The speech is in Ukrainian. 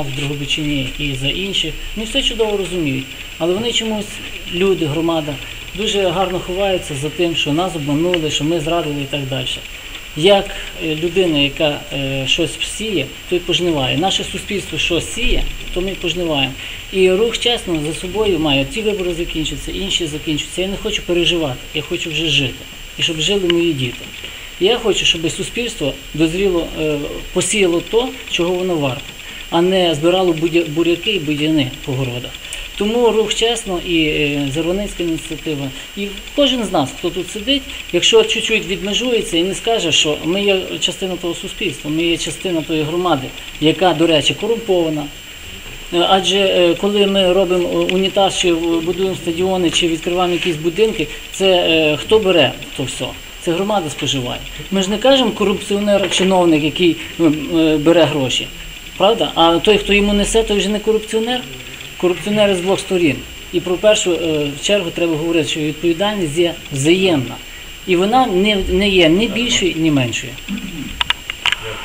в Дрогобичині і за інших. Вони все чудово розуміють. Але вони чомусь, люди, громада, дуже гарно ховаються за тим, що нас обманули, що ми зрадили і так далі. Як е, людина, яка е, щось сіє, то й пожниває. Наше суспільство щось сіє, то ми пожниваємо. І рух чесно за собою має ті вибори закінчаться, інші закінчаться. Я не хочу переживати, я хочу вже жити. І щоб жили мої діти. Я хочу, щоб суспільство дозріло, е, посіяло то, чого воно варто, а не збирало буряки і будяни по городах. Тому рух чесно і е, Зарваницька ініціатива, і кожен з нас, хто тут сидить, якщо чуть-чуть відмежується і не скаже, що ми є частина того суспільства, ми є частина тої громади, яка, до речі, корумпована. Е, Адже е, коли ми робимо унітаз, чи будуємо стадіони, чи відкриваємо якісь будинки, це хто бере то все? Це громада споживає. Ми ж не кажемо корупціонер, чиновник, який е, бере гроші. Правда? А той, хто йому несе, той вже не корупціонер. Корупціонери з двох сторін. І про першу е, чергу треба говорити, що відповідальність є взаємна. І вона не є ні більшою, ні меншою.